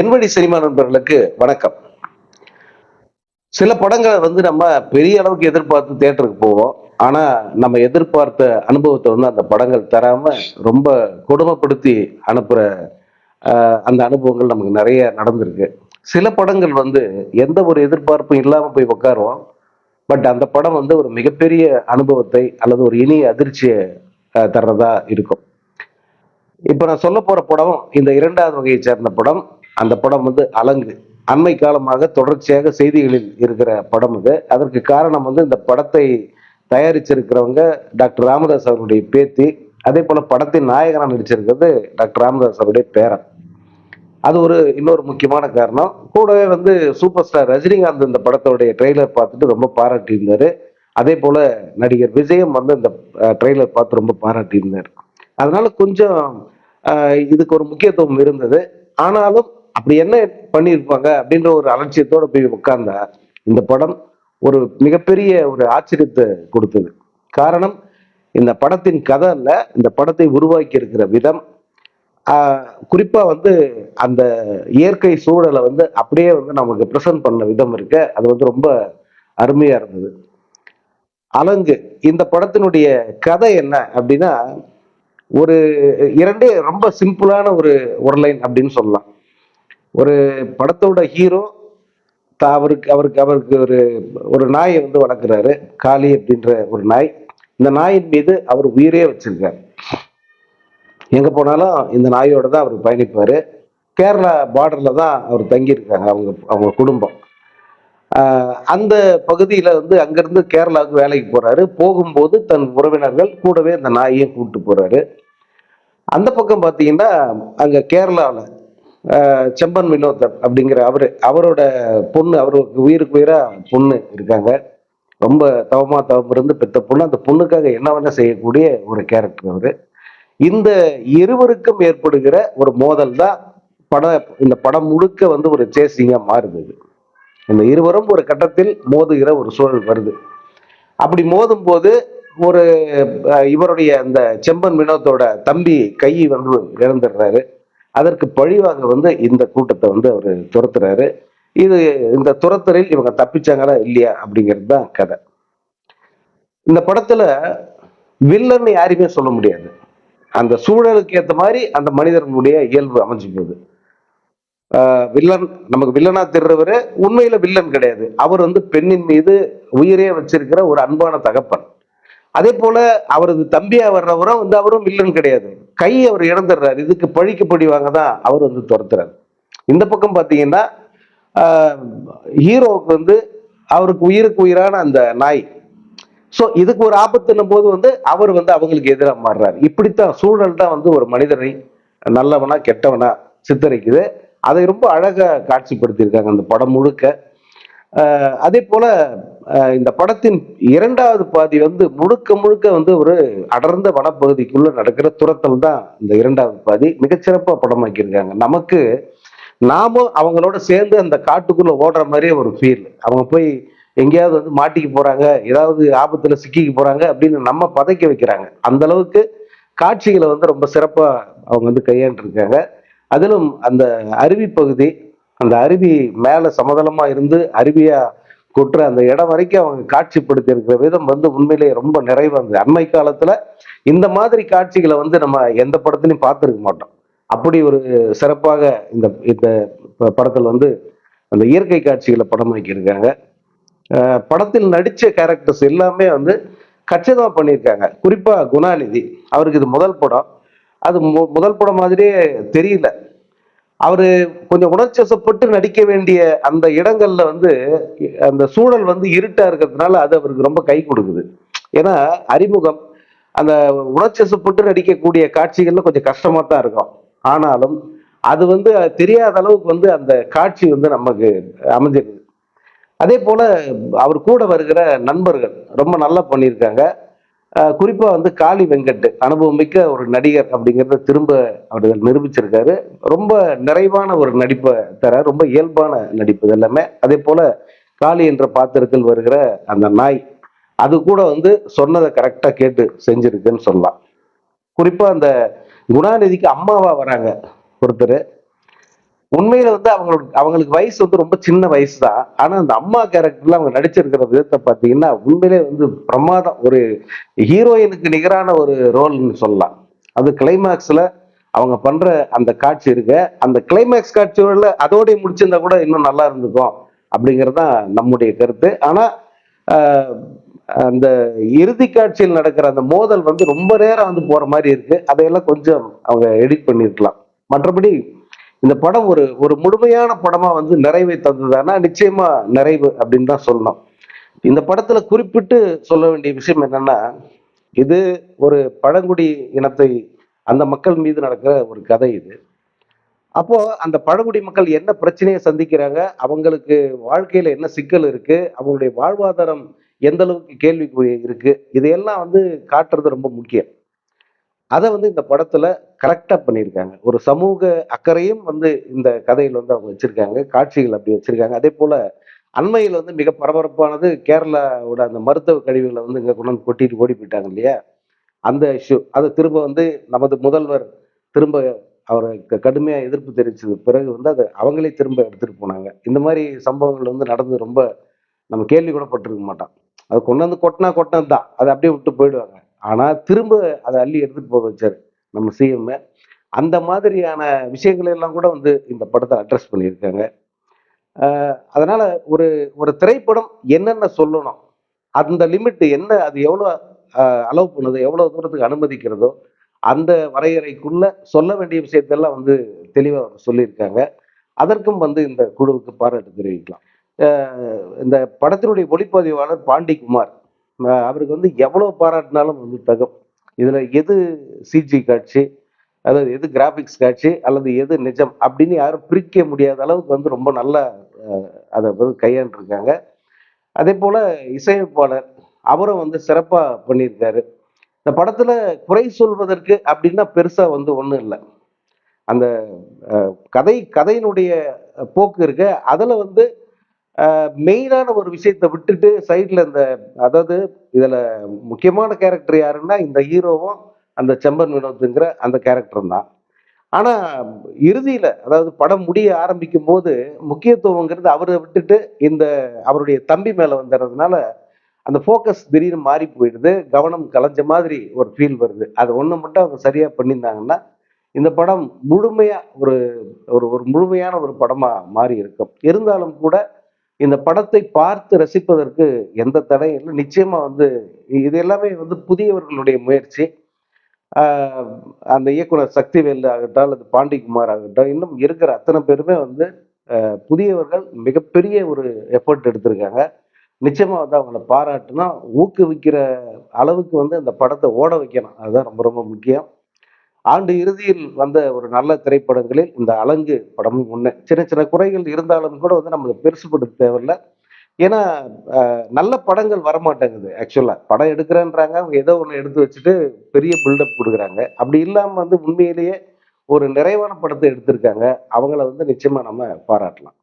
என்வழி cinema நண்பர்களுக்கு வணக்கம். சில படங்களை வந்து நம்ம பெரிய அளவுக்கு எதிர்பார்த்து தேட்டருக்கு போவோம். ஆனா நம்ம எதிர்பார்த்த அனுபவத்தை வந்து அந்த படங்கள் தராம ரொம்ப கொடுமைப்படுத்தி அனுப்புற அந்த அனுபவங்கள் நமக்கு நிறைய நடந்திருக்கு. சில படங்கள் வந்து எந்த ஒரு எதிர்பார்ப்பும் இல்லாம போய் உட்காருவோம் பட் அந்த படம் வந்து ஒரு மிகப்பெரிய அனுபவத்தை அல்லது ஒரு இனிய அதிர்ச்சியை தர்றதா இருக்கும். இப்போ நான் சொல்ல போகிற படம் இந்த இரண்டாவது வகையை சேர்ந்த படம் அந்த படம் வந்து அலங்கு. அண்மை காலமாக தொடர்ச்சியாக செய்திகளில் இருக்கிற படம் இது. அதற்கு காரணம் வந்து இந்த படத்தை தயாரிச்சிருக்கிறவங்க டாக்டர் ராமதாஸ் அவருடைய பேத்தி அதே போல் படத்தின் நாயகனாக நடிச்சிருக்கிறது டாக்டர் ராமதாஸ் அவருடைய பேரன். அது ஒரு இன்னொரு முக்கியமான காரணம். கூடவே வந்து சூப்பர் ஸ்டார் ரஜினிகாந்த் இந்த படத்தோடைய ட்ரெய்லர் பார்த்துட்டு ரொம்ப பாராட்டியிருந்தார். அதே போல் நடிகர் விஜயம் வந்து இந்த ட்ரெய்லர் பார்த்து ரொம்ப பாராட்டியிருந்தார். அதனால கொஞ்சம் இதுக்கு ஒரு முக்கியத்துவம் இருந்தது. ஆனாலும் அப்படி என்ன பண்ணியிருப்பாங்க அப்படின்ற ஒரு அலட்சியத்தோட போய் உட்கார்ந்தா இந்த படம் ஒரு மிகப்பெரிய ஒரு ஆச்சரியத்தை கொடுத்தது. காரணம் இந்த படத்தின் கதை இந்த படத்தை உருவாக்கி இருக்கிற விதம். குறிப்பாக குறிப்பா வந்து அந்த இயற்கை சூழலை வந்து அப்படியே வந்து நமக்கு ப்ரெசன்ட் பண்ண விதம் இருக்க. அது வந்து ரொம்ப அருமையா இருந்தது. அலங்கு இந்த படத்தினுடைய கதை என்ன அப்படின்னா ஒரு இரண்டே ரொம்ப சிம்பிளான ஒரு ஒரு லைன் அப்படின்னு சொல்லலாம். ஒரு படத்தோட ஹீரோ அவருக்கு அவருக்கு அவருக்கு ஒரு ஒரு நாயை வந்து வளர்க்குறாரு காளி அப்படின்ற ஒரு நாய். இந்த நாயின் மீது அவர் உயிரே வச்சிருக்காரு. எங்கே போனாலும் இந்த நாயோட தான் அவர் பயணிப்பார். கேரளா பார்டரில் தான் அவர் தங்கியிருக்காங்க அவங்க அவங்க குடும்பம். அந்த பகுதியில் வந்து அங்கேருந்து கேரளாவுக்கு வேலைக்கு போகிறாரு போகும்போது தன் உறவினர்கள் கூடவே அந்த நாயையும் கூப்பிட்டு போகிறாரு அந்த பக்கம் பார்த்தீங்கன்னா அங்கே கேரளாவில் செம்பன் வினோதர் அப்படிங்கிற அவர் அவரோட பொண்ணு அவருக்கு உயிருக்கு உயிராக பொண்ணு இருக்காங்க. ரொம்ப தவமா தவம் இருந்து பெத்த பொண்ணு. அந்த பொண்ணுக்காக என்ன வேணா செய்யக்கூடிய ஒரு கேரக்டர் அவர். இந்த இருவருக்கும் ஏற்படுகிற ஒரு மோதல் தான் படம் இந்த படம் முழுக்க வந்து ஒரு சேசிங்காக மாறுது இந்த இருவரும் ஒரு கட்டத்தில் மோதுகிற ஒரு சூழல் வருது. அப்படி மோதும் போது ஒரு இவருடைய அந்த செம்பன் வினோத்தோட தம்பி கை வந்து இழந்துடுறாரு. அதற்கு பழிவாக வந்து இந்த கூட்டத்தை வந்து அவர் துரத்துறாரு. இது இந்த துரத்தலில் இவங்க தப்பிச்சாங்களா இல்லையா அப்படிங்கிறது தான் கதை. இந்த படத்துல வில்லன் யாருமே சொல்ல முடியாது. அந்த சூழலுக்கு ஏற்ற மாதிரி அந்த மனிதர்களுடைய இயல்பு அமைஞ்சு போகுது. வில்லன் நமக்கு வில்லனா தெரிறவரு உண்மையில வில்லன் கிடையாது. அவர் வந்து பெண்ணின் மீது உயிரே வச்சிருக்கிற ஒரு அன்பான தகப்பன். அதே போல அவரது தம்பியா வர்றவரும் வந்து அவரும் வில்லன் கிடையாது. கை அவர் இழந்துடுறாரு. இதுக்கு பழிக்கு பழி வாங்க தான் அவர் வந்து துரத்துறாரு. இந்த பக்கம் பார்த்தீங்கன்னா ஹீரோவுக்கு வந்து அவருக்கு உயிருக்கு உயிரான அந்த நாய். ஸோ இதுக்கு ஒரு ஆபத்துன்னும் போது வந்து அவர் வந்து அவங்களுக்கு எதிராக மாறுறாரு. இப்படித்தான் சூழல் தான் வந்து ஒரு மனிதனை நல்லவனா கெட்டவனா சித்தரிக்குது. அதை ரொம்ப அழகாக காட்சிப்படுத்தியிருக்காங்க அந்த படம் முழுக்க. அதே போல இந்த படத்தின் இரண்டாவது பாதி வந்து முழுக்க முழுக்க வந்து ஒரு அடர்ந்த வனப்பகுதிக்குள்ள நடக்கிற துரத்தல் தான் இந்த இரண்டாவது பாதி. மிகச்சிறப்பா படமாக்கியிருக்காங்க. நமக்கு நாமும் அவங்களோட சேர்ந்து அந்த காட்டுக்குள்ள ஓடுற மாதிரியே ஒரு ஃபீல் அவங்க போய் எங்கேயாவது வந்து மாட்டிக்க போறாங்க ஏதாவது ஆபத்துல சிக்கிக்க போறாங்க அப்படின்னு நம்ம பதைக்க வைக்கிறாங்க. அந்த அளவுக்கு காட்சிகளை வந்து ரொம்ப சிறப்பா அவங்க வந்து கையாண்டிருக்காங்க. அதிலும் அந்த அருவி பகுதி அந்த அருவி மேலே சமதளமா இருந்து அருவியா கொட்டுற அந்த இடம் வரைக்கும் அவங்க காட்சிப்படுத்தி இருக்கிற விதம் வந்து உண்மையிலேயே ரொம்ப நிறைவானது இருந்தது அண்மை காலத்துல இந்த மாதிரி காட்சிகளை வந்து நம்ம எந்த படத்துலையும் பார்த்துருக்க மாட்டோம். அப்படி ஒரு சிறப்பாக இந்த இந்த படத்தில் வந்து அந்த இயற்கை காட்சிகளை படம் இருக்காங்க படத்தில் நடித்த கேரக்டர்ஸ் எல்லாமே வந்து கச்சிதமாக பண்ணியிருக்காங்க. குறிப்பாக குணாநிதி அவருக்கு இது முதல் படம். அது மு- முதல் படம் மாதிரியே தெரியல. அவர் கொஞ்சம் உணர்ச்சிவசப்பட்டு நடிக்க வேண்டிய அந்த இடங்கள்ல வந்து அந்த சூழல் வந்து இருட்டா இருக்கிறதுனால அது அவருக்கு ரொம்ப கை கொடுக்குது. ஏன்னா அறிமுகம் அந்த உணர்ச்சிவசப்பட்டு நடிக்கக்கூடிய காட்சிகள்ல கொஞ்சம் கஷ்டமா தான் இருக்கும். ஆனாலும் அது வந்து தெரியாத அளவுக்கு வந்து அந்த காட்சி வந்து நமக்கு அமைஞ்சிருக்கு அதே போல அவர் கூட வருகிற நண்பர்கள் ரொம்ப நல்லா பண்ணியிருக்காங்க. குறிப்பாக வந்து காளி வெங்கட் அனுபவமிக்க ஒரு நடிகர் அப்படிங்கிறத திரும்ப அவர்கள் நிரூபிச்சிருக்காரு. ரொம்ப நிறைவான ஒரு நடிப்பை தர ரொம்ப இயல்பான நடிப்பு எல்லாமே. அதே போல காளி என்ற பாத்திரத்தில் வருகிற அந்த நாய் அது கூட வந்து சொன்னதை கரெக்டாக கேட்டு செஞ்சிருக்குன்னு சொல்லலாம். குறிப்பாக அந்த குணாநிதிக்கு அம்மாவா வராங்க ஒருத்தர். உண்மையில வந்து அவங்களுக்கு அவங்களுக்கு வயசு வந்து ரொம்ப சின்ன வயசு தான் ஆனா அந்த அம்மா கேரக்டர்ல அவங்க நடிச்சிருக்கிற விதத்தை பாத்தீங்கன்னா உண்மையிலே வந்து பிரமாதம் ஒரு ஹீரோயினுக்கு நிகரான ஒரு ரோல்னு சொல்லலாம். அது கிளைமேக்ஸ்ல அவங்க பண்ற அந்த காட்சி இருக்கு. அந்த கிளைமேக்ஸ் காட்சியோட அதோடய முடிச்சிருந்தா கூட இன்னும் நல்லா இருந்திருக்கும் அப்படிங்கிறது தான் நம்முடைய கருத்து. ஆனா அந்த இறுதி காட்சியில் நடக்கிற அந்த மோதல் வந்து ரொம்ப நேரம் வந்து போற மாதிரி இருக்கு. அதையெல்லாம் கொஞ்சம் அவங்க எடிட் பண்ணியிருக்கலாம் மற்றபடி இந்த படம் ஒரு ஒரு முழுமையான படமா வந்து நிறைவை தந்ததுன்னா நிச்சயமா நிறைவு அப்படின்னு தான் சொல்லணும். இந்த படத்துல குறிப்பிட்டு சொல்ல வேண்டிய விஷயம் என்னன்னா இது ஒரு பழங்குடி இனத்தை அந்த மக்கள் மீது நடக்கிற ஒரு கதை இது. அப்போ அந்த பழங்குடி மக்கள் என்ன பிரச்சனையை சந்திக்கிறாங்க? அவங்களுக்கு வாழ்க்கையில என்ன சிக்கல் இருக்கு? அவங்களுடைய வாழ்வாதாரம் எந்த அளவுக்கு கேள்விக்குறி இருக்கு? இதையெல்லாம் வந்து காட்டுறது ரொம்ப முக்கியம். அதை வந்து இந்த படத்துல கரெக்டா பண்ணியிருக்காங்க. ஒரு சமூக அக்கறையும் வந்து இந்த கதையில் வந்து அவங்க வச்சிருக்காங்க. காட்சிகள் அப்படி வச்சிருக்காங்க. அதே போல அண்மையில் வந்து மிக பரபரப்பானது கேரளாவோட அந்த மருத்துவ கழிவுகளை வந்து இங்கே கொண்டு வந்து கொட்டிட்டு ஓடி போயிட்டாங்க இல்லையா? அந்த இஷ்யூ அது திரும்ப வந்து நமது முதல்வர் திரும்ப அவரை க- எதிர்ப்பு தெரிவித்தது பிறகு வந்து அதை அவங்களே திரும்ப எடுத்துகிட்டு போனாங்க. இந்த மாதிரி சம்பவங்கள் வந்து நடந்து ரொம்ப நம்ம கேள்வி கூட பட்டிருக்க மாட்டோம். அது கொண்டு வந்து கொட்டினா கொட்டினது தான் அதை அப்படியே விட்டு போயிடுவாங்க. ஆனால் திரும்ப அதை அள்ளி எடுத்துகிட்டு போக வச்சார் நம்ம சிஎம் அந்த மாதிரியான விஷயங்கள் எல்லாம் கூட வந்து இந்த படத்தை அட்ரஸ் பண்ணியிருக்காங்க. அதனால் ஒரு ஒரு திரைப்படம் என்னென்ன சொல்லணும் அந்த லிமிட் என்ன அது எவ்வளோ அலோவ் பண்ணுது எவ்வளோ தூரத்துக்கு அனுமதிக்கிறதோ அந்த வரையறைக்குள்ள சொல்ல வேண்டிய விஷயத்தெல்லாம் வந்து தெளிவாக சொல்லியிருக்காங்க. அதற்கும் வந்து இந்த குழுவுக்கு பாராட்டு தெரிவிக்கலாம். இந்த படத்தினுடைய ஒளிப்பதிவாளர் பாண்டிக்குமார் அவருக்கு வந்து எவ்வளோ பாராட்டினாலும் வந்து தகும். இதில் எது சிஜி காட்சி அதாவது எது கிராஃபிக்ஸ் காட்சி அல்லது எது நிஜம் அப்படின்னு யாரும் பிரிக்க முடியாத அளவுக்கு வந்து ரொம்ப நல்லா அதை வந்து கையாண்டிருக்காங்க. அதே போல் இசையமைப்பாளர் அவரும் வந்து சிறப்பாக பண்ணியிருக்காரு. இந்த படத்தில் குறை சொல்வதற்கு அப்படின்னா பெருசாக வந்து ஒன்றும் இல்லை. அந்த கதை கதையினுடைய போக்கு இருக்கு. அதில் வந்து மெயினான ஒரு விஷயத்தை விட்டுட்டு சைடில் இந்த அதாவது இதில் முக்கியமான கேரக்டர் யாருன்னா இந்த ஹீரோவும் அந்த செம்பன் வினோத்துங்கிற அந்த கேரக்டர் தான். ஆனால் இறுதியில் அதாவது படம் முடிய ஆரம்பிக்கும் போது முக்கியத்துவங்கிறது அவரை விட்டுட்டு இந்த அவருடைய தம்பி மேலே வந்துடுறதுனால அந்த ஃபோக்கஸ் திடீர்னு மாறி போயிடுது. கவனம் கலைஞ்ச மாதிரி ஒரு ஃபீல் வருது. அது ஒன்று மட்டும் அவங்க சரியாக பண்ணியிருந்தாங்கன்னா இந்த படம் முழுமையாக ஒரு ஒரு ஒரு முழுமையான ஒரு படமாக மாறி இருக்கும். இருந்தாலும் கூட இந்த படத்தை பார்த்து ரசிப்பதற்கு எந்த தடையும் இல்லை. நிச்சயமா வந்து இது எல்லாமே வந்து புதியவர்களுடைய முயற்சி. அந்த இயக்குனர் சக்திவேல் ஆகட்டும் அல்லது பாண்டிக்குமார் ஆகட்டும் இன்னும் இருக்கிற அத்தனை பேருமே வந்து புதியவர்கள் மிகப்பெரிய ஒரு எஃபர்ட் எடுத்திருக்காங்க. நிச்சயமா வந்து அவங்கள பாராட்டுனா ஊக்குவிக்கிற அளவுக்கு வந்து அந்த படத்தை ஓட வைக்கணும். அதுதான் ரொம்ப ரொம்ப முக்கியம். ஆண்டு இறுதியில் வந்த ஒரு நல்ல திரைப்படங்களில் இந்த அலங்கு படமும் ஒன்று சின்ன சின்ன குறைகள் இருந்தாலும் கூட வந்து நமக்கு பெருசுபடுத்த தேவையில்ல. ஏன்னா நல்ல படங்கள் வரமாட்டேங்குது ஆக்சுவலாக படம் எடுக்கிறேன்றாங்க அவங்க ஏதோ ஒன்று எடுத்து வச்சுட்டு பெரிய பில்டப் கொடுக்குறாங்க. அப்படி இல்லாமல் வந்து உண்மையிலேயே ஒரு நிறைவான படத்தை எடுத்திருக்காங்க. அவங்கள வந்து நிச்சயமாக நம்ம பாராட்டலாம்.